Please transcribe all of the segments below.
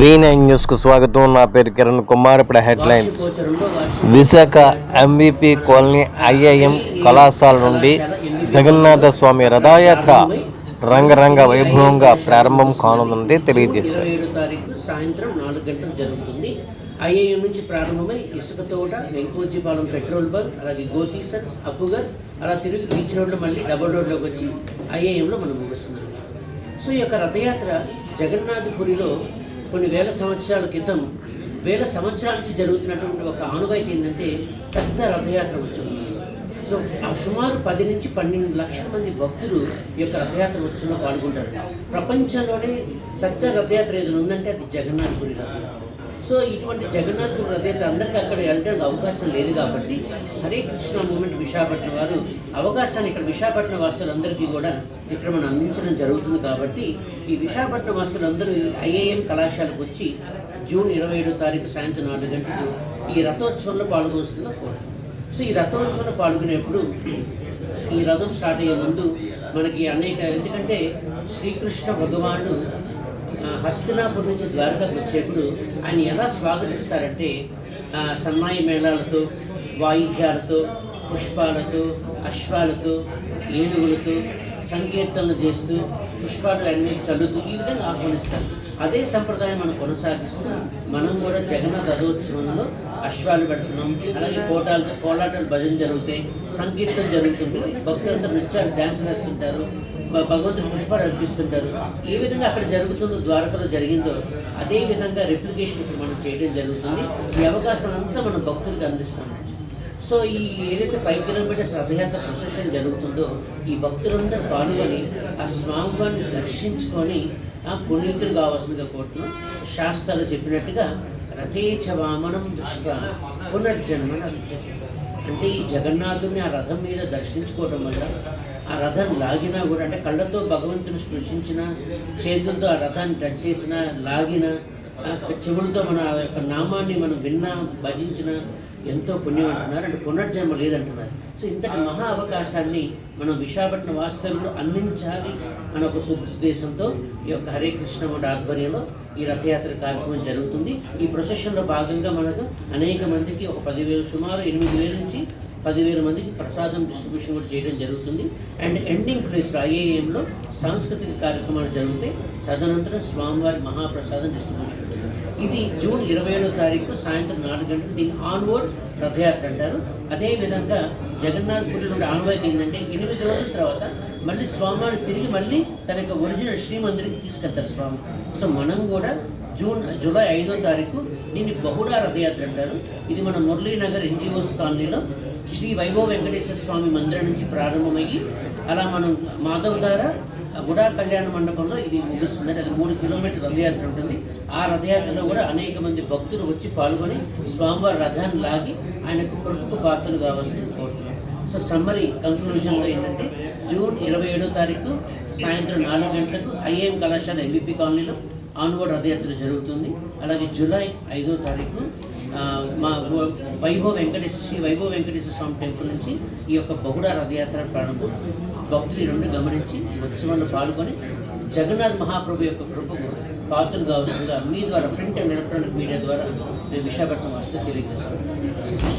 V9 న్యూస్కు స్వాగతం. నా పేరు కిరణ్ కుమార్. ఇప్పుడు headlines. Visakha MVP colony IIM కళాశాల నుండి జగన్నాథ స్వామి రథయాత్ర రంగరంగ వైభవంగా ప్రారంభం కానుందని తెలియజేశారు. సాయంత్రం జరుగుతుంది. ఐఏఎం నుంచి ప్రారంభమై ఇసుకతోట వెంకోజీపాలెం పెట్రోల్ బంక్ అలాగే గోతీసన్స్ అప్పుగర్ అలా తిరిగి బీచ్ రోడ్లో మళ్ళీ డబుల్ రోడ్లోకి వచ్చి ఐఏఎంలో మనం ముగుస్తున్నాం. సో ఈ యొక్క రథయాత్ర జగన్నాథపురిలో కొన్ని వేల సంవత్సరాల క్రితం వేల సంవత్సరాల నుంచి జరుగుతున్నటువంటి ఒక ఆనవాయితీ ఏంటంటే పెద్ద రథయాత్ర ఉత్సవం. సో ఆ సుమారు పది నుంచి పన్నెండు లక్షల మంది భక్తులు ఈ యొక్క రథయాత్ర ఉత్సవంలో పాల్గొంటారు. ప్రపంచంలోనే పెద్ద రథయాత్ర ఏదైనా ఉందంటే అది జగన్నాథపురి రథయాత్ర. సో ఇటువంటి జగన్నాథపురి రథయాత్ర అందరికీ అక్కడ వెళ్ళడానికి అవకాశం లేదు కాబట్టి హరే కృష్ణ మూమెంట్ విశాఖపట్నం వారు అవకాశాన్ని ఇక్కడ విశాఖపట్నం వాసులందరికీ కూడా ఇక్కడ మనం అందించడం జరుగుతుంది కాబట్టి ఈ విశాఖపట్నం వాసులందరూ ఐఏఎం కళాశాలకు వచ్చి జూన్ ఇరవై ఏడో తారీఖు సాయంత్రం నాలుగు గంటలకు ఈ రథోత్సవంలో పాల్గొస్తుందో కోరుతున్నాను సో ఈ రథోత్సవంలో పాల్గొనేప్పుడు ఈ రథం స్టార్ట్ అయ్యే ముందు మనకి అనేక ఎందుకంటే శ్రీకృష్ణ భగవానుడు హస్తినాపురం నుంచి ద్వారకాకు వచ్చేప్పుడు ఆయన ఎలా స్వాగతిస్తారంటే ఆ, సన్నాయి మేళాలతో వాయిద్యాలతో పుష్పాలతో అశ్వాలతో ఏనుగులతో సంకీర్తనలు చేస్తూ పుష్పాలు అన్ని చల్లుతూ ఈ విధంగా ఆహ్వానిస్తారు. అదే సంప్రదాయం మనం కొనసాగిస్తూ మనం కూడా జగన్నాథ రథోత్సవంలో అశ్వాలు పెడుతున్నాం. అలాగే కోటాలతో కోలాటాలు భజన జరుగుతాయి సంకీర్తన జరుగుతుంది భక్తులంతా నృత్యాలు డ్యాన్స్ వేస్తుంటారు భగవంతుడు పుష్పాలు అర్పిస్తుంటారు. ఏ విధంగా అక్కడ జరుగుతుందో ద్వారకలో జరిగిందో అదే విధంగా రెప్లికేషన్ మనం చేయడం జరుగుతుంది. ఈ అవకాశాలంతా మనం భక్తులకు అందిస్తాం. సో ఈ ఏదైతే ఫైవ్ కిలోమీటర్స్ రథయాత్ర ప్రొసెషన్ జరుగుతుందో ఈ భక్తులందరూ పాల్గొని ఆ స్వామివారిని దర్శించుకొని ఆ పునీతులు కావాల్సిందిగా కోరుతున్నాం. శాస్త్రాలు చెప్పినట్టుగా రథేచ వామనం దృష్ట్యా పునర్జన్మన అంటే ఈ జగన్నాథుని ఆ రథం మీద దర్శించుకోవడం వల్ల ఆ రథం లాగినా కూడా అంటే కళ్ళతో భగవంతుని స్పృశించిన చేతులతో ఆ రథాన్ని టచ్ చేసిన లాగిన ఆ చెవులతో మన ఆ యొక్క నామాన్ని మనం విన్నా భజించిన ఎంతో పుణ్యం అంటున్నారు అంటే పునర్జన్మ లేదంటున్నారు. సో ఇంతటి మహా అవకాశాన్ని మనం విశాఖపట్నం వాస్తవులు అందించాలి అన్న ఒక సదుద్దేశంతో ఈ యొక్క హరే కృష్ణ ఆధ్వర్యంలో ఈ రథయాత్ర కార్యక్రమం జరుగుతుంది. ఈ ప్రొసెషన్లో భాగంగా మనకు అనేక మందికి ఒక పదివేలు సుమారు ఎనిమిది వేల నుంచి పదివేల మందికి ప్రసాదం డిస్ట్రిబ్యూషన్ కూడా చేయడం జరుగుతుంది. అండ్ ఎండింగ్ ప్లేస్లో ఐఏఎంలో సాంస్కృతిక కార్యక్రమాలు జరుగుతాయి. తదనంతరం స్వామివారి మహాప్రసాదం డిస్ట్రిబ్యూషన్ ఇది జూన్ ఇరవై ఏడో తారీఖు సాయంత్రం నాలుగు గంటలకు దీని ఆన్వర్డ్ రథయాత్ర అంటారు. అదేవిధంగా జగన్నాథ్పురి నుండి ఆనవాయితీ ఏంటంటే ఎనిమిది రోజుల తర్వాత మళ్ళీ స్వామివారు తిరిగి మళ్ళీ తన యొక్క ఒరిజినల్ శ్రీమందిరికి తీసుకెళ్తారు స్వామి. సో మనం కూడా జూన్ జూలై ఐదో తారీఖు దీన్ని బహుడా రథయాత్ర అంటారు. ఇది మన మురళీనగర్ ఎన్జిఓస్ కాలనీలో శ్రీ వైభవ వెంకటేశ్వర స్వామి మందిరం నుంచి ప్రారంభమయ్యి అలా మనం మాధవ్ ద్వారా గుడా కళ్యాణ మండపంలో ఇది ముగుస్తుంది. అది మూడు కిలోమీటర్ రథయాత్ర ఉంటుంది. ఆ రథయాత్రలో కూడా అనేక మంది భక్తులు వచ్చి పాల్గొని స్వామివారి రథాన్ని లాగి ఆయనకు కృపకు పాత్రలు కావాల్సింది కోరుతున్నాం. సో సమ్మరీ కంక్లూజన్లో ఏంటంటే జూన్ ఇరవై ఏడో తారీఖు సాయంత్రం నాలుగు గంటలకు ఐఏఎం కళాశాల ఎంబీపీ కాలనీలో ఆన్వర్డ్ రథయాత్ర జరుగుతుంది. అలాగే జూలై ఐదో తారీఖు మా వైభవ వెంకటేశ్వర శ్రీ వైభవ్ వెంకటేశ్వర స్వామి టెంపుల్ నుంచి ఈ యొక్క బహుడ రథయాత్ర ప్రారంభం భక్తులు రెండు గమనించి ఈ ఉత్సవంలో పాల్గొని జగన్నాథ్ మహాప్రభు యొక్క కృపకు పాత్రలు కావాల్సిందిగా మీ ద్వారా ప్రింట్ అండ్ ఎలక్ట్రానిక్ మీడియా ద్వారా మేము విశాఖపట్నం వస్తే తెలియజేస్తాం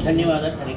ధన్యవాదాలు. హరి